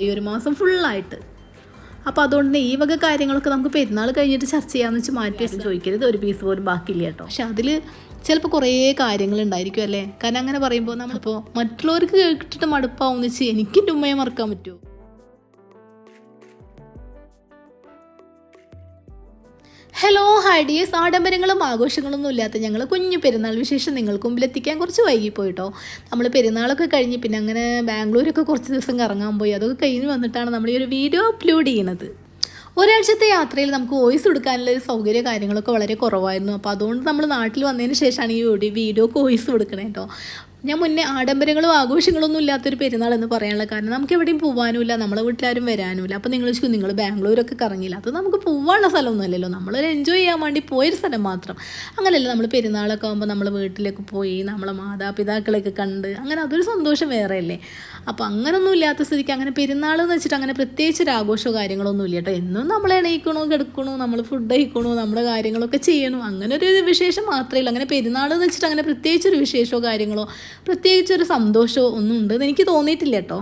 ഈ ഒരു മാസം ഫുള്ളായിട്ട് അപ്പോൾ അതുകൊണ്ട് ഈ വക കാര്യങ്ങളൊക്കെ നമുക്ക് പെരുന്നാൾ കഴിഞ്ഞിട്ട് ചർച്ച ചെയ്യാമെന്ന് വെച്ച് മാറ്റി വെച്ച് ചോദിക്കരുത്. ഒരു പീസ് പോലും ബാക്കിയില്ല കേട്ടോ. പക്ഷെ അതിൽ ചിലപ്പോൾ കുറേ കാര്യങ്ങൾ ഉണ്ടായിരിക്കും അല്ലേ? കാരണം അങ്ങനെ പറയുമ്പോൾ നമ്മളിപ്പോൾ മറ്റുള്ളവർക്ക് കേട്ടിട്ട് മടുപ്പാവും വെച്ച് എനിക്ക് എന്റെ ഉമ്മയെ മറക്കാൻ പറ്റുമോ? ഹലോ ഹൈഡിയേഴ്സ് ആഡംബരങ്ങളും ആഘോഷങ്ങളൊന്നും ഇല്ലാത്ത ഞങ്ങൾ കുഞ്ഞു പെരുന്നാൾ വിശേഷം നിങ്ങൾക്ക് മുമ്പിൽ എത്തിക്കാൻ കുറച്ച് വൈകിപ്പോയിട്ടോ. നമ്മൾ പെരുന്നാളൊക്കെ കഴിഞ്ഞ് പിന്നെ അങ്ങനെ ബാംഗ്ലൂരൊക്കെ കുറച്ച് ദിവസം കറങ്ങാൻ പോയി. അതൊക്കെ കഴിഞ്ഞ് വന്നിട്ടാണ് നമ്മൾ ഈ ഒരു വീഡിയോ അപ്ലോഡ് ചെയ്യുന്നത് ഒരാഴ്ചത്തെ യാത്രയിൽ നമുക്ക് വോയിസ് കൊടുക്കാനുള്ള സൗകര്യ കാര്യങ്ങളൊക്കെ വളരെ കുറവായിരുന്നു. അപ്പോൾ അതുകൊണ്ട് നമ്മൾ നാട്ടിൽ വന്നതിന് ശേഷമാണ് ഈ വീഡിയോ വീഡിയോക്ക് വോയിസ് കൊടുക്കണേ കേട്ടോ ഞാൻ മുന്നേ ആഡംബരങ്ങളും ആഘോഷങ്ങളൊന്നും ഇല്ലാത്തൊരു പെരുന്നാൾ എന്ന് പറയാനുള്ള കാരണം നമുക്ക് എവിടെയും പോകാനുമില്ല നമ്മളെ വീട്ടിലാരും വരാനുമില്ല. അപ്പോൾ നിങ്ങൾ ചോദിക്കും നിങ്ങൾ ബാംഗ്ലൂരൊക്കെ കറങ്ങിയില്ല? അത് നമുക്ക് പോകാനുള്ള സ്ഥലമൊന്നുമല്ലല്ലോ നമ്മളൊരു എൻജോയ് ചെയ്യാൻ വേണ്ടി പോയൊരു സ്ഥലം മാത്രം. അങ്ങനെയല്ല നമ്മൾ പെരുന്നാളൊക്കെ ആകുമ്പോൾ നമ്മൾ വീട്ടിലേക്ക് പോയി നമ്മളെ മാതാപിതാക്കളെയൊക്കെ കണ്ട് അങ്ങനെ അതൊരു സന്തോഷം വേറെയല്ലേ? അപ്പോൾ അങ്ങനൊന്നും ഇല്ലാത്ത സ്ഥിതിക്ക് അങ്ങനെ പെരുന്നാൾ എന്ന് വെച്ചിട്ട് അങ്ങനെ പ്രത്യേകിച്ച് ഒരു ആഘോഷമോ കാര്യങ്ങളൊന്നും ഇല്ല കേട്ടോ. എന്നും നമ്മൾ എണീക്കണോ കിടക്കണോ നമ്മൾ ഫുഡ് അയക്കണോ നമ്മുടെ കാര്യങ്ങളൊക്കെ ചെയ്യണോ അങ്ങനെ ഒരു വിശേഷം മാത്രമേ ഉള്ളൂ. അങ്ങനെ പെരുന്നാൾ എന്ന് വെച്ചിട്ട് അങ്ങനെ പ്രത്യേകിച്ച് ഒരു വിശേഷമോ കാര്യങ്ങളോ പ്രത്യേകിച്ച് ഒരു സന്തോഷമോ ഒന്നും ഉണ്ടെന്ന് എനിക്ക് തോന്നിയിട്ടില്ല കേട്ടോ.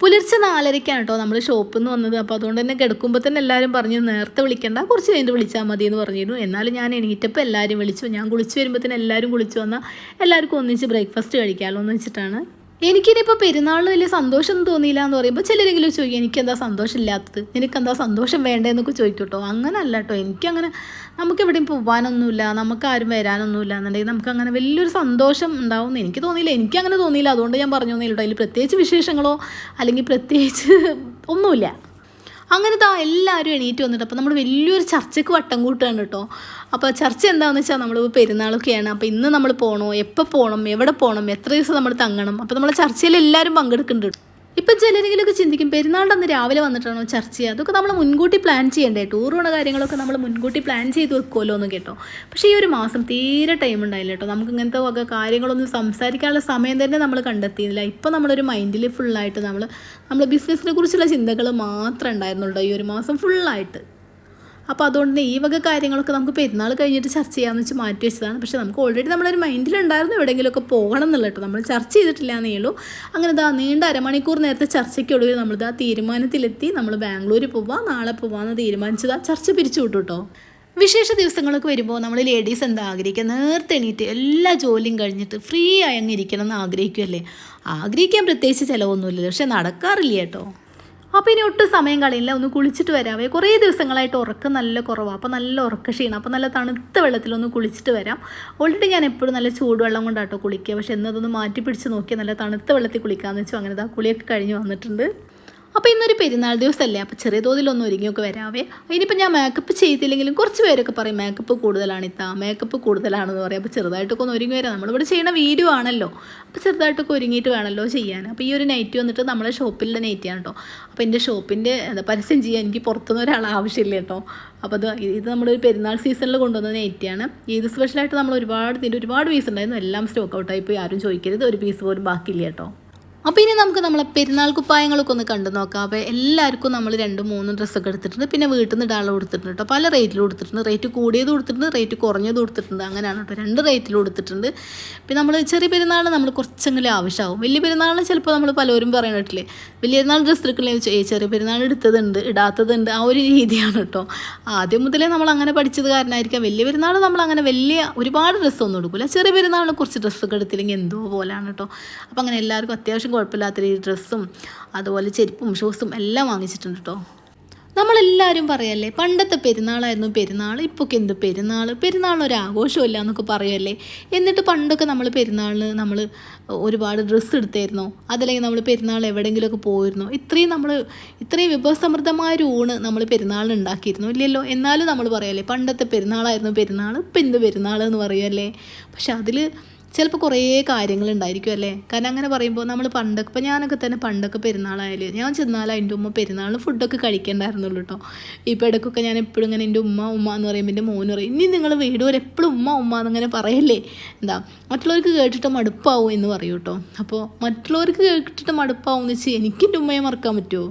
പുലർച്ചെ നാലരയ്ക്കാണ് കേട്ടോ നമ്മൾ ഷോപ്പിൽ നിന്ന് വന്നത്. അപ്പോൾ അതുകൊണ്ട് തന്നെ കിടക്കുമ്പോൾ തന്നെ എല്ലാവരും പറഞ്ഞു നേരത്തെ വിളിക്കണ്ട കുറച്ച് കഴിഞ്ഞ് വിളിച്ചാൽ മതി എന്ന് പറഞ്ഞിരുന്നു. എന്നാലും ഞാൻ എണീറ്റപ്പോൾ എല്ലാവരും വിളിച്ചു. ഞാൻ കുളിച്ച് വരുമ്പോൾ തന്നെ എല്ലാവരും കുളിച്ച് വന്നാൽ എല്ലാവർക്കും ഒന്നിച്ച് ബ്രേക്ക്ഫാസ്റ്റ് കഴിക്കാമല്ലോ എന്ന് വെച്ചിട്ടാണ്. എനിക്കിനിപ്പോൾ പെരുന്നാളിന് വലിയ സന്തോഷം തോന്നിയില്ല എന്ന് പറയുമ്പോൾ ചിലരെങ്കിലും ചോദിക്കും എനിക്കെന്താ സന്തോഷമില്ലാത്തത്? നിനക്കെന്താ സന്തോഷം വേണ്ടതെന്നൊക്കെ ചോദിക്കും കേട്ടോ അങ്ങനല്ല കേട്ടോ എനിക്കങ്ങനെ നമുക്ക് എവിടെയും പോകാനൊന്നുമില്ല നമുക്ക് ആരും വരാനൊന്നുമില്ല എന്നുണ്ടെങ്കിൽ നമുക്ക് അങ്ങനെ വലിയൊരു സന്തോഷം ഉണ്ടാവുമെന്ന് എനിക്ക് തോന്നിയില്ല. എനിക്കങ്ങനെ തോന്നിയില്ല. അതുകൊണ്ട് ഞാൻ പറഞ്ഞു തന്നില്ല കേട്ടോ അതിൽ പ്രത്യേകിച്ച് വിശേഷങ്ങളോ അല്ലെങ്കിൽ പ്രത്യേകിച്ച് ഒന്നുമില്ല. അങ്ങനെ താ എല്ലാവരും എണീറ്റ് വന്നിട്ട് അപ്പോൾ നമ്മൾ വലിയൊരു ചർച്ചയ്ക്ക് വട്ടം കൂട്ടുകയാണ് കേട്ടോ. അപ്പോൾ ചർച്ച എന്താണെന്ന് വെച്ചാൽ നമ്മൾ പെരുന്നാളൊക്കെയാണ്. അപ്പോൾ ഇന്ന് നമ്മൾ പോകണോ എപ്പോൾ പോകണം എവിടെ പോകണം എത്ര ദിവസം നമ്മൾ തങ്ങണം? അപ്പോൾ നമ്മൾ ചർച്ചയിൽ എല്ലാവരും പങ്കെടുക്കുന്നുണ്ട്. ഇപ്പം ചിലരെങ്കിലുമൊക്കെ ചിന്തിക്കും പെരുന്നാളിന്റെ അന്ന് രാവിലെ വന്നിട്ടാണോ ചർച്ച ചെയ്യുക? അതൊക്കെ നമ്മൾ മുൻകൂട്ടി പ്ലാൻ ചെയ്യണ്ടേ? ടൂർ കാര്യങ്ങളൊക്കെ നമ്മൾ മുൻകൂട്ടി പ്ലാൻ ചെയ്ത് വെക്കുമല്ലോ എന്ന് കേട്ടോ. പക്ഷേ ഈ ഒരു മാസം തീരെ ടൈം ഉണ്ടായില്ല കേട്ടോ. നമുക്ക് ഇങ്ങനത്തെ വക കാര്യങ്ങളൊന്നും സംസാരിക്കാനുള്ള സമയം തന്നെ നമ്മൾ കണ്ടെത്തിയില്ല ഇപ്പം നമ്മളൊരു മൈൻഡിൽ ഫുള്ളായിട്ട് നമ്മൾ നമ്മൾ ബിസിനസ്സിനെ കുറിച്ചുള്ള ചിന്തകൾ മാത്രമേ ഉണ്ടായിരുന്നുള്ളൂ ഈ ഒരു മാസം ഫുള്ളായിട്ട് അപ്പോൾ അതുകൊണ്ട് ഈ വക കാര്യങ്ങളൊക്കെ നമുക്ക് പെരുന്നാൾ കഴിഞ്ഞിട്ട് ചർച്ച ചെയ്യാമെന്ന് വെച്ച് മാറ്റി വെച്ചതാണ്. പക്ഷേ നമുക്ക് ഓൾറെഡി നമ്മളൊരു മൈൻഡിലുണ്ടായിരുന്നു എവിടെയെങ്കിലുമൊക്കെ പോകണം എന്നുള്ള നമ്മൾ ചർച്ച ചെയ്തിട്ടില്ല എന്നേ ഉള്ളൂ. അങ്ങനെ ഇതാ നീണ്ട അരമണിക്കൂർ നേരത്തെ ചർച്ചയ്ക്കൊടുവിൽ നമ്മളിതാ തീരുമാനത്തിലെത്തി. നമ്മൾ ബാംഗ്ലൂർ പോവാം നാളെ പോവാമെന്ന് ആ ചർച്ച പിരിച്ചു വിട്ടു കേട്ടോ. വിശേഷ ദിവസങ്ങളൊക്കെ വരുമ്പോൾ നമ്മൾ ലേഡീസ് എന്താ ആഗ്രഹിക്കുക? നേരത്തെ എണീറ്റ് എല്ലാ ജോലിയും കഴിഞ്ഞിട്ട് ഫ്രീ ആയി അങ്ങ് ഇരിക്കണം എന്ന് ആഗ്രഹിക്കുമല്ലേ ആഗ്രഹിക്കാൻ പ്രത്യേകിച്ച് ചിലവൊന്നുമില്ല പക്ഷെ നടക്കാറില്ല കേട്ടോ. അപ്പോൾ ഇനി ഒട്ടും സമയം കളയില്ല. ഒന്ന് കുളിച്ചിട്ട് വരാവേ. കുറേ ദിവസങ്ങളായിട്ട് ഉറക്കം നല്ല കുറവാണ് അപ്പോൾ നല്ല ഉറക്ക ക്ഷീണം. അപ്പോൾ നല്ല തണുത്ത വെള്ളത്തിലൊന്ന് കുളിച്ചിട്ട് വരാം. ഓൾറെഡി ഞാൻ എപ്പോഴും നല്ല ചൂടുവെള്ളം കൊണ്ടാട്ടോ കുളിക്കുക. പക്ഷേ എന്നതൊന്ന് മാറ്റി പിടിച്ച് നോക്കിയാൽ നല്ല തണുത്ത വെള്ളത്തിൽ കുളിക്കാമെന്ന് വെച്ചു. അങ്ങനെ കുളിയൊക്കെ കഴിഞ്ഞ് വന്നിട്ടുണ്ട്. അപ്പോൾ ഇന്നൊരു പെരുന്നാൾ ദിവസമല്ലേ അപ്പോൾ ചെറിയ തോതിലൊന്ന് ഒരുങ്ങിയൊക്കെ വരാവേ ഇനിയിപ്പോൾ ഞാൻ മേക്കപ്പ് ചെയ്തില്ലെങ്കിലും കുറച്ച് പേരൊക്കെ പറയും മേക്കപ്പ് കൂടുതലാണ് ഇത്താ മേക്കപ്പ് കൂടുതലാണെന്ന് പറയും. അപ്പോൾ ചെറുതായിട്ടൊക്കെ ഒന്ന് ഒരുങ്ങി വരാം. നമ്മളിവിടെ ചെയ്യുന്ന വീഡിയോ ആണല്ലോ. അപ്പോൾ ചെറുതായിട്ടൊക്കെ ഒരുങ്ങിയിട്ട് വേണമല്ലോ ചെയ്യാൻ. അപ്പോൾ ഈ ഒരു നൈറ്റ് വന്നിട്ട് നമ്മളെ ഷോപ്പിലെ നൈറ്റിയാണ് കേട്ടോ അപ്പോൾ എന്റെ ഷോപ്പിന്റെ എന്താ പരസ്യം ചെയ്യാൻ എനിക്ക് പുറത്തുനിന്ന് ഒരാൾ ആവശ്യമില്ല കേട്ടോ അപ്പോൾ അത് ഇത് നമ്മളൊരു പെരുന്നാൾ സീസണിൽ കൊണ്ടുവന്ന നൈറ്റിയാണ് ഇത് സ്പെഷ്യലായിട്ട് നമ്മൾ ഒരുപാട് ഇതിന്റെ ഒരുപാട് പീസ് ഉണ്ടായിരുന്നു. എല്ലാം സ്റ്റോക്ക് ഔട്ടായി പോയി. ആരും ചോദിക്കരുത്. ഒരു പീസ് പോലും ബാക്കിയില്ല കേട്ടോ അപ്പോൾ ഇനി നമുക്ക് നമ്മളെ പെരുന്നാൾ കുപ്പായങ്ങളൊക്കെ ഒന്ന് കണ്ടു നോക്കാം. അപ്പോൾ എല്ലാവർക്കും നമ്മൾ രണ്ട് മൂന്ന് ഡ്രസ്സൊക്കെ എടുത്തിട്ടുണ്ട്. പിന്നെ വീട്ടിൽ നിന്ന് ഇടാനുള്ള കൊടുത്തിട്ടുണ്ട് കേട്ടോ. പല റേറ്റിൽ കൊടുത്തിട്ടുണ്ട്. റേറ്റ് കൂടിയത് കൊടുത്തിട്ടുണ്ട് റേറ്റ് കുറഞ്ഞത് കൊടുത്തിട്ടുണ്ട്. അങ്ങനെയാണ് കേട്ടോ. രണ്ട് റേറ്റിൽ കൊടുത്തിട്ടുണ്ട്. പിന്നെ നമ്മൾ ചെറിയ പെരുന്നാൾ നമ്മൾ കുറച്ചെങ്കിലും ആവശ്യമാവും. വലിയ പെരുന്നാളിന് ചിലപ്പോൾ നമ്മൾ പലരും പറയണിട്ടില്ലേ വലിയ പെരുന്നാൾ ഡ്രസ്സ് എടുക്കണേ ചെറിയ പെരുന്നാൾ എടുത്തതുണ്ട് ഇടാത്തതുണ്ട്. ആ ഒരു രീതിയാണ് കേട്ടോ. ആദ്യം മുതലേ നമ്മൾ അങ്ങനെ പഠിച്ചത് കാരണമായിരിക്കാം. വലിയ പെരുന്നാൾ നമ്മൾ അങ്ങനെ വലിയ ഒരുപാട് ഡ്രസ്സൊന്നും എടുക്കില്ല ചെറിയ പെരുന്നാളിന് കുറച്ച് ഡ്രസ്സൊക്കെ എടുത്തില്ലെങ്കിൽ എന്തോ പോലാണ് കേട്ടോ. അപ്പോൾ അങ്ങനെ എല്ലാവർക്കും അത്യാവശ്യം കുഴപ്പമില്ലാത്ത രീതി ഡ്രസ്സും അതുപോലെ ചെരുപ്പും ഷൂസും എല്ലാം വാങ്ങിച്ചിട്ടുണ്ട് കേട്ടോ നമ്മളെല്ലാവരും പറയല്ലേ പണ്ടത്തെ പെരുന്നാളായിരുന്നു പെരുന്നാൾ ഇപ്പോഴൊക്കെ എന്ത് പെരുന്നാൾ? പെരുന്നാൾ ഒരു ആഘോഷമില്ല എന്നൊക്കെ പറയല്ലേ എന്നിട്ട് പണ്ടൊക്കെ നമ്മൾ പെരുന്നാളിന് നമ്മൾ ഒരുപാട് ഡ്രസ്സ് എടുത്തായിരുന്നോ? അതല്ലെങ്കിൽ നമ്മൾ പെരുന്നാൾ എവിടെയെങ്കിലുമൊക്കെ പോയിരുന്നോ? ഇത്രയും നമ്മൾ ഇത്രയും വിഭവസമൃദ്ധമായ ഒരു ഊണ് നമ്മൾ പെരുന്നാളിന് ഉണ്ടാക്കിയിരുന്നു ഇല്ലല്ലോ? എന്നാലും നമ്മൾ പറയല്ലേ പണ്ടത്തെ പെരുന്നാളായിരുന്നു പെരുന്നാൾ ഇപ്പം എന്ത് പെരുന്നാൾ എന്ന് പറയല്ലേ പക്ഷെ അതിൽ ചിലപ്പോൾ കുറേ കാര്യങ്ങളുണ്ടായിരിക്കും അല്ലേ? കാരണം അങ്ങനെ പറയുമ്പോൾ നമ്മൾ പണ്ടൊക്കെ ഇപ്പോൾ ഞാനൊക്കെ തന്നെ പണ്ടൊക്കെ പെരുന്നാളായാലും ഞാൻ ചെന്നാൽ എന്റെ ഉമ്മ പെരുന്നാളിന് ഫുഡൊക്കെ കഴിക്കണ്ടായിരുന്നുള്ളൂ കേട്ടോ ഇപ്പോൾ ഇടയ്ക്കൊക്കെ ഞാൻ എപ്പോഴും ഇങ്ങനെ എന്റെ ഉമ്മ ഉമ്മ എന്ന് പറയുമ്പോൾ എന്റെ മോന് പറയും. ഇനി നിങ്ങൾ വീടുപോലെ എപ്പോഴും ഉമ്മ ഉമ്മ എന്നിങ്ങനെ പറയല്ലേ? എന്താ മറ്റുള്ളവർക്ക് കേട്ടിട്ട് മടുപ്പാവും എന്ന് പറയൂ കേട്ടോ അപ്പോൾ മറ്റുള്ളവർക്ക് കേട്ടിട്ട് മടുപ്പാവും എന്ന് വെച്ച് എനിക്ക് എന്റെ ഉമ്മയെ മറക്കാൻ പറ്റുമോ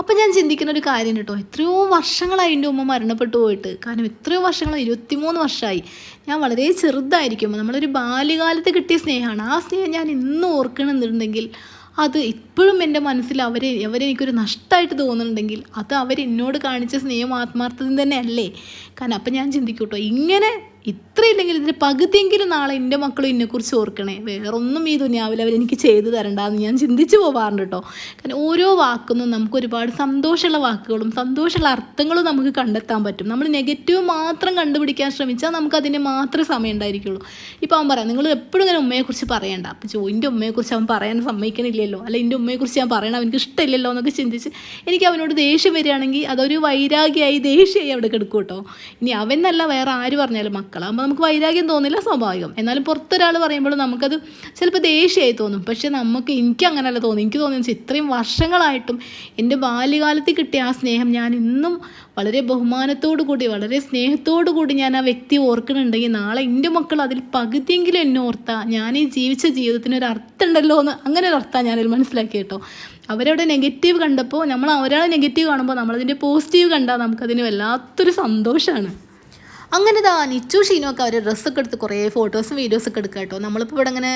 അപ്പം ഞാൻ ചിന്തിക്കുന്ന ഒരു കാര്യം കേട്ടോ. എത്രയോ വർഷങ്ങളായി എന്റെ ഉമ്മ മരണപ്പെട്ടു പോയിട്ട്. കാരണം എത്രയോ വർഷങ്ങളായി ഇരുപത്തിമൂന്ന് വർഷമായി. ഞാൻ വളരെ ചെറുതായിരിക്കുമ്പോൾ നമ്മളൊരു ബാല്യകാലത്ത് കിട്ടിയ സ്നേഹമാണ്. ആ സ്നേഹം ഞാൻ ഇന്ന് ഓർക്കണമെന്നുണ്ടെങ്കിൽ അത് ഇപ്പോഴും എന്റെ മനസ്സിൽ അവരെ അവരെനിക്കൊരു നഷ്ടമായിട്ട് തോന്നുന്നുണ്ടെങ്കിൽ അത് അവരെന്നോട് കാണിച്ച സ്നേഹം ആത്മാർത്ഥത തന്നെയല്ലേ കാരണം അപ്പം ഞാൻ ചിന്തിക്കൂട്ടോ ഇങ്ങനെ ഇത്രയില്ലെങ്കിൽ ഇതിന്റെ പകുതിയെങ്കിലും നാളെ എന്റെ മക്കളും എന്നെക്കുറിച്ച് ഓർക്കണേ. വേറൊന്നും ഈ ദുനിയാവിൽ അവരെനിക്ക് ചെയ്തു തരണ്ടെന്ന് ഞാൻ ചിന്തിച്ചു പോവാറുണ്ട് കേട്ടോ കാരണം ഓരോ വാക്കൊന്നും നമുക്ക് ഒരുപാട് സന്തോഷമുള്ള വാക്കുകളും സന്തോഷമുള്ള അർത്ഥങ്ങളും നമുക്ക് കണ്ടെത്താൻ പറ്റും. നമ്മൾ നെഗറ്റീവ് മാത്രം കണ്ടുപിടിക്കാൻ ശ്രമിച്ചാൽ നമുക്ക് അതിന് മാത്രമേ സമയം ഉണ്ടായിരിക്കുള്ളൂ. ഇപ്പോൾ അവൻ പറയാം നിങ്ങൾ എപ്പോഴും ഇങ്ങനെ ഉമ്മയെക്കുറിച്ച് പറയണ്ട. അപ്പോൾ ചോ എന്റെ ഉമ്മയെക്കുറിച്ച് അവൻ പറയാൻ സമ്മതിക്കണില്ലല്ലോ. അല്ല എന്റെ ഉമ്മയെക്കുറിച്ച് ഞാൻ പറയണം അവനക്ക് ഇഷ്ടമില്ലല്ലോ എന്നൊക്കെ ചിന്തിച്ച് എനിക്ക് അവനോട് ദേഷ്യം വരികയാണെങ്കിൽ അതൊരു വൈരാഗ്യമായി ദേഷ്യമായി അവിടെ കിടക്കും കേട്ടോ ഇനി അവൻ വേറെ ആര് പറഞ്ഞാലും മക്കളാകുമ്പോൾ നമുക്ക് വൈരാഗ്യം തോന്നില്ല സ്വാഭാവികം. എന്നാലും പുറത്തൊരാൾ പറയുമ്പോൾ നമുക്കത് ചിലപ്പോൾ ദേഷ്യമായി തോന്നും. പക്ഷേ നമുക്ക് എനിക്ക് അങ്ങനെയല്ല തോന്നി എനിക്ക് തോന്നിയെന്ന് ഇത്രയും വർഷങ്ങളായിട്ടും എന്റെ ബാല്യകാലത്തിൽ കിട്ടിയ ആ സ്നേഹം ഞാൻ ഇന്നും വളരെ ബഹുമാനത്തോടു കൂടി വളരെ സ്നേഹത്തോടു കൂടി ഞാൻ ആ വ്യക്തി ഓർക്കുന്നുണ്ടെങ്കിൽ നാളെ എന്റെ മക്കൾ അതിൽ പകുതിയെങ്കിലും എന്നെ ഓർത്താ ഞാൻ ഈ ജീവിച്ച ജീവിതത്തിന് ഒരു അർത്ഥം ഉണ്ടല്ലോ എന്ന് അങ്ങനെ ഒരു അർത്ഥം ഞാനതിൽ മനസ്സിലാക്കി കേട്ടോ. അവരവിടെ നെഗറ്റീവ് കണ്ടപ്പോൾ നമ്മൾ ഒരാൾ നെഗറ്റീവ് കാണുമ്പോൾ നമ്മളതിന്റെ പോസിറ്റീവ് കണ്ടാൽ നമുക്കതിന് വല്ലാത്തൊരു സന്തോഷമാണ് അങ്ങനെ ദാ നിച്ചു ഷീനൊക്കെ അവർ ഡ്രസ്സൊക്കെ എടുത്ത് കുറേ ഫോട്ടോസും വീഡിയോസൊക്കെ എടുക്കുക കേട്ടോ. നമ്മളിപ്പോൾ ഇവിടെ അങ്ങനെ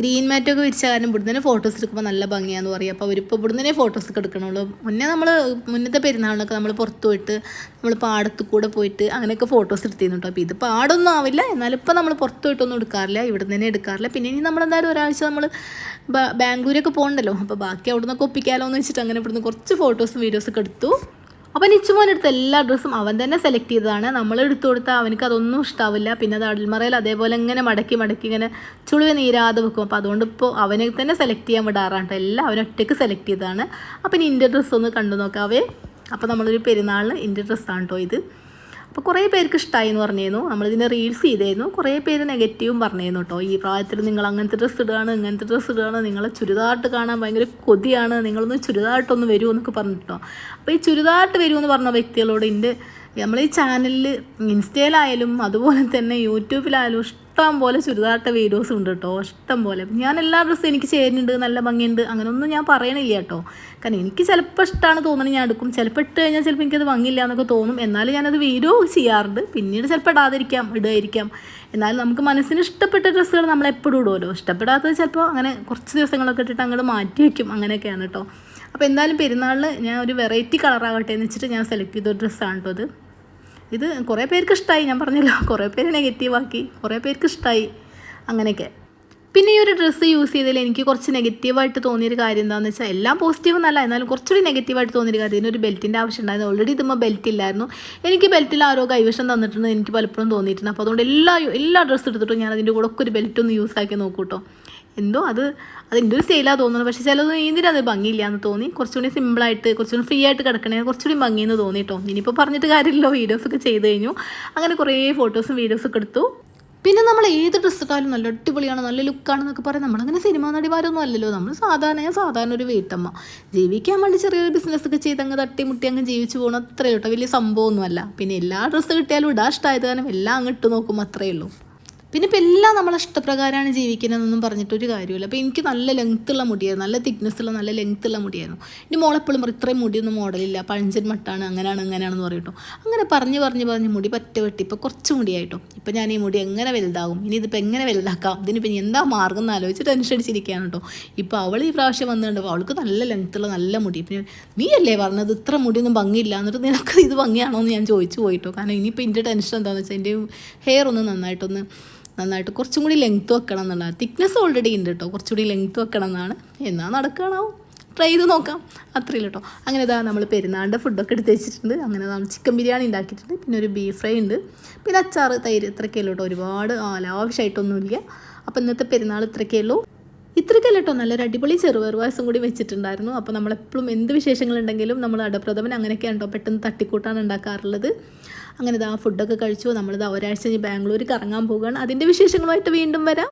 ഗ്രീൻ മാറ്റൊക്കെ വിരിച്ച കാരണം ഇവിടുന്ന് തന്നെ ഫോട്ടോസ് എടുക്കുമ്പോൾ നല്ല ഭംഗിയാണെന്ന് പറയും. അപ്പോൾ അവരിപ്പോൾ ഇവിടുന്ന് തന്നെ ഫോട്ടോസ് ഒക്കെ എടുക്കണുള്ളൂ. മുന്നേ നമ്മൾ മുന്നത്തെ പെരുന്നാളിനൊക്കെ നമ്മൾ പുറത്ത് പോയിട്ട് നമ്മൾ പാടത്ത് കൂടെ പോയിട്ട് അങ്ങനെയൊക്കെ ഫോട്ടോസ് എടുത്തിരുന്നു കേട്ടോ. അപ്പോൾ ഇത് പാടൊന്നും ആവില്ല. എന്നാലും ഇപ്പോൾ നമ്മൾ പുറത്ത് പോയിട്ടൊന്നും എടുക്കാറില്ല. ഇവിടുന്ന് തന്നെ എടുക്കാറില്ല. പിന്നെ ഇനി നമ്മളെന്തായാലും ഒരാഴ്ച നമ്മൾ ബാംഗ്ലൂരൊക്കെ പോകണ്ടല്ലോ. അപ്പോൾ ബാക്കി അവിടെ നിന്നൊക്കെ ഒപ്പിക്കാമല്ലോ എന്ന് വെച്ചിട്ട് അങ്ങനെ ഇവിടുന്ന് കുറച്ച് ഫോട്ടോസും വീഡിയോസൊക്കെ എടുത്തു. അപ്പം നിച്ചുമോൻ എടുത്ത എല്ലാ ഡ്രസ്സും അവൻ തന്നെ സെലക്ട് ചെയ്തതാണ്. നമ്മൾ എടുത്തു കൊടുത്താൽ അവനക്ക് അതൊന്നും ഇഷ്ടാവില്ല. പിന്നെ അത് അടിൽമറയിൽ അതേപോലെ ഇങ്ങനെ മടക്കി മടക്കി ഇങ്ങനെ ചുളിവ് നീരാതെ വെക്കും. അപ്പോൾ അതുകൊണ്ട് ഇപ്പോൾ അവനെ തന്നെ സെലക്ട് ചെയ്യാൻ വിടാറാണ്. എല്ലാം അവൻ ഒറ്റയ്ക്ക് സെലക്ട് ചെയ്തതാണ്. അപ്പം ഇനി ഇന്റെ ഡ്രസ്സ് ഒന്ന് കണ്ടു നോക്കാവേ അപ്പോൾ നമ്മളൊരു പെരുന്നാളിന് ഇന്റെ ഡ്രസ്സാണ് കേട്ടോ ഇത്. അപ്പോൾ കുറേ പേർക്ക് ഇഷ്ടമായി എന്ന് പറഞ്ഞിരുന്നു. നമ്മളിതിനെ റീൽസ് ചെയ്തായിരുന്നു കുറേ പേര് നെഗറ്റീവും പറഞ്ഞിരുന്നു കേട്ടോ ഈ പ്രായത്തിൽ നിങ്ങൾ അങ്ങനത്തെ ഡ്രസ്സ് ഇടുകയാണ് ഇങ്ങനത്തെ ഡ്രസ്സ് ഇടുകയാണ് നിങ്ങളെ ചുരിദാറിട്ട് കാണാൻ ഭയങ്കര കൊതിയാണ് നിങ്ങളൊന്ന് ചുരിദാറിട്ടൊന്ന് വരൂ എന്നൊക്കെ പറഞ്ഞിട്ടോ അപ്പോൾ ഈ ചുരിദാറിട്ട് എന്ന് പറഞ്ഞ വ്യക്തികളോട് എന്റെ നമ്മൾ ഈ ചാനലിൽ ഇൻസ്റ്റയിലായാലും അതുപോലെ തന്നെ യൂട്യൂബിലായാലും ഇഷ്ടം പോലെ ചുരിദാറിട്ട വീഡിയോസ് ഉണ്ട് കേട്ടോ. ഇഷ്ടം പോലെ. ഞാൻ എല്ലാ ഡ്രസ്സും എനിക്ക് ചേരുന്നുണ്ട് നല്ല ഭംഗിയുണ്ട്. അങ്ങനെയൊന്നും ഞാൻ പറയണില്ല കേട്ടോ. കാരണം എനിക്ക് ചിലപ്പോൾ ഇഷ്ടമാണ് തോന്നണത് ഞാൻ എടുക്കും. ചിലപ്പോൾ ഇട്ട് കഴിഞ്ഞാൽ ചിലപ്പോൾ എനിക്കത് ഭംഗിയില്ല എന്നൊക്കെ തോന്നും. എന്നാലും ഞാനത് വീഡിയോ ചെയ്യാറുണ്ട്. പിന്നീട് ചിലപ്പോൾ ഇടാതിരിക്കാം ഇടുമായിരിക്കാം എന്നാലും നമുക്ക് മനസ്സിന് ഇഷ്ടപ്പെട്ട ഡ്രസ്സുകൾ നമ്മൾ എപ്പോഴും ഇടുമല്ലോ. ഇഷ്ടപ്പെടാത്തത് ചിലപ്പോൾ അങ്ങനെ കുറച്ച് ദിവസങ്ങളൊക്കെ ഇട്ടിട്ട് അങ്ങോട്ട് മാറ്റി വയ്ക്കും. അങ്ങനെയൊക്കെയാണ് കേട്ടോ. അപ്പോൾ എന്തായാലും പെരുന്നാളിൽ ഞാൻ ഒരു വെറൈറ്റി കളറാകട്ടെ എന്ന് വെച്ചിട്ട് ഞാൻ സെലക്ട് ചെയ്ത ഡ്രസ്സാണ് കേട്ടോ ഇത്. ഇത് കുറേ പേർക്ക് ഇഷ്ടമായി ഞാൻ പറഞ്ഞല്ലോ. കുറേ പേര് നെഗറ്റീവാക്കി കുറേ പേർക്ക് ഇഷ്ടമായി അങ്ങനെയൊക്കെ. പിന്നെ ഈ ഒരു ഡ്രസ്സ് യൂസ് ചെയ്തതിൽ എനിക്ക് കുറച്ച് നെഗറ്റീവായിട്ട് തോന്നിയൊരു കാര്യം എന്താണെന്ന് വെച്ചാൽ എല്ലാം പോസിറ്റീവ് എന്നല്ല എന്നാലും കുറച്ചുകൂടി നെഗറ്റീവായിട്ട് തോന്നിയൊരു കാര്യം ഇതിനൊരു ബെൽറ്റിന്റെ ആവശ്യം ഉണ്ടായിരുന്നു. ഓൾറെഡി ഇതുമ്പോൾ ബെൽറ്റ് ഇല്ലായിരുന്നു. എനിക്ക് ബെൽറ്റിൽ ആരോ കൈവശം തന്നിട്ടുണ്ട് എനിക്ക് പലപ്പോഴും തോന്നിയിട്ടുണ്ട്. അപ്പോൾ അതുകൊണ്ട് എല്ലാ എല്ലാ ഡ്രസ്സ് എടുത്തിട്ടും ഞാൻ അതിന്റെ കൂടെ ഒക്കെ ഒരു ബെൽറ്റ് ഒന്ന് യൂസ് ആക്കി നോക്കൂട്ടോ. എന്തോ അത് അതിന്റെ ഒരു സ്റ്റൈലാണ് തോന്നുന്നത് പക്ഷേ ചിലത് നീന്തിട്ട് അത് ഭംഗിയില്ല എന്ന് തോന്നി. കുറച്ചുകൂടി സിമ്പിളായിട്ട് കുറച്ചുകൂടി ഫ്രീ ആയിട്ട് കിടക്കണേ കുറച്ചുകൂടി ഭംഗിയെന്ന് തോന്നി കേട്ടോ ഇനിയിപ്പോൾ പറഞ്ഞിട്ട് കാര്യമില്ലല്ലോ വീഡിയോസൊക്കെ ചെയ്ത് കഴിഞ്ഞു. അങ്ങനെ കുറേ ഫോട്ടോസും വീഡിയോസൊക്കെ എടുത്തു. പിന്നെ നമ്മൾ ഏത് ഡ്രസ്സ് ഇട്ടാലും നല്ല അടിപൊളിയാണ് നല്ല ലുക്കാണെന്നൊക്കെ പറയും. നമ്മളങ്ങനെ സിനിമാ നടിമാരൊന്നും അല്ലല്ലോ. നമ്മൾ സാധാരണ സാധാരണ ഒരു വീട്ടമ്മ. ജീവിക്കാൻ വേണ്ടി ചെറിയൊരു ബിസിനസ്സൊക്കെ ചെയ്ത് അങ്ങ് തട്ടി മുട്ടി അങ്ങ് ജീവിച്ചു പോകണം അത്രയേ കേട്ടോ വലിയ സംഭവമൊന്നുമല്ല. പിന്നെ എല്ലാ ഡ്രസ്സ് കിട്ടിയാലും ഇടാ ഇഷ്ടമായത് കാരണം എല്ലാം അങ്ങ് ഇട്ട് നോക്കും അത്രയേ ഉള്ളൂ. പിന്നെ ഇപ്പം എല്ലാം നമ്മളെ ഇഷ്ടപ്രകാരമാണ് ജീവിക്കുന്നതെന്നൊന്നും പറഞ്ഞിട്ടൊരു കാര്യമില്ല. അപ്പോൾ എനിക്ക് നല്ല ലെങ്ത്തുള്ള മുടിയായിരുന്നു. നല്ല തിക്നെസ്സുള്ള നല്ല ലെങ്ത്തുള്ള മുടിയായിരുന്നു. എന്റെ മോളെപ്പോഴും പറയും ഇത്രയും മുടിയൊന്നും മോഡലില്ല. പഴഞ്ചൻ മട്ടാണ് അങ്ങനെയാണ് ഇങ്ങനെയാണെന്ന് പറയട്ടോ അങ്ങനെ പറഞ്ഞ് പറഞ്ഞ് പറഞ്ഞ് മുടി പറ്റ വെട്ടി. ഇപ്പോൾ കുറച്ച് മുടിയായിട്ടോ. ഇപ്പം ഞാൻ ഈ മുടി എങ്ങനെ വലുതാകും? ഇനി ഇതിപ്പോൾ എങ്ങനെ വലുതാക്കാം? ഇതിനിപ്പോൾ എന്താ മാർഗം എന്ന് ആലോചിച്ച് ടെൻഷൻ അടിച്ചിരിക്കുകയാണ് കേട്ടോ ഇപ്പോൾ അവൾ ഈ പ്രാവശ്യം വന്നിട്ടുണ്ട്. അവൾക്ക് നല്ല ലെങ്ത്തുള്ള നല്ല മുടി. പിന്നെ നീ അല്ലേ പറഞ്ഞത്? ഇത്ര മുടിയൊന്നും ഭംഗിയില്ല എന്നിട്ട് നിനക്ക് ഇത് ഭംഗിയാണോ എന്ന് ഞാൻ ചോദിച്ചു പോയിട്ടോ കാരണം ഇനിയിപ്പോൾ എന്റെ ടെൻഷൻ എന്താണെന്ന് വെച്ചാൽ എന്റെ ഹെയർ ഒന്ന് നന്നായിട്ടൊന്ന് നന്നായിട്ട് കുറച്ചും കൂടി ലെങ്ത്ത് വെക്കണം എന്നുള്ളതാണ് തിക്നെസ് ഓൾറെഡി ഉണ്ട് കേട്ടോ കുറച്ചുകൂടി ലെങ്ത്ത് വെക്കണം എന്നാണ്. എന്നാൽ നടക്കണാവും? ട്രൈ ചെയ്ത് നോക്കാം. അത്രയില്ല കേട്ടോ അങ്ങനെ ഇതാ നമ്മൾ പെരുന്നാളിന്റെ ഫുഡൊക്കെ എടുത്ത് വെച്ചിട്ടുണ്ട്. അങ്ങനെ നമ്മൾ ചിക്കൻ ബിരിയാണി ഉണ്ടാക്കിയിട്ടുണ്ട്. പിന്നെ ഒരു ബീഫ് ഫ്രൈ ഉണ്ട്. പിന്നെ അച്ചാർ തൈര് ഇത്രയൊക്കെ ഉള്ളൂ കേട്ടോ ഒരുപാട് ലാവശ്യമായിട്ടൊന്നുമില്ല അപ്പോൾ ഇന്നത്തെ പെരുന്നാൾ ഇത്രയൊക്കെ ഉള്ളൂ. ഇത്രയ്ക്കല്ല കേട്ടോ നല്ലൊരു അടിപൊളി ചെറുപയർ പായസം കൂടി വെച്ചിട്ടുണ്ടായിരുന്നു. അപ്പോൾ നമ്മളെപ്പോഴും എന്ത് വിശേഷങ്ങളുണ്ടെങ്കിലും നമ്മൾ അടപ്രഥമൻ അങ്ങനെയൊക്കെയാണ് കേട്ടോ പെട്ടെന്ന് തട്ടിക്കൂട്ടാണ് ഉണ്ടാക്കാറുള്ളത്. അങ്ങനെ ഇതാ ഫുഡൊക്കെ കഴിച്ചു. നമ്മളിതാ ഒരാഴ്ച ഇനി ബാംഗ്ലൂർ കറങ്ങാൻ പോകുകയാണ് അതിന്റെ വിശേഷങ്ങളുമായിട്ട് വീണ്ടും വരാം.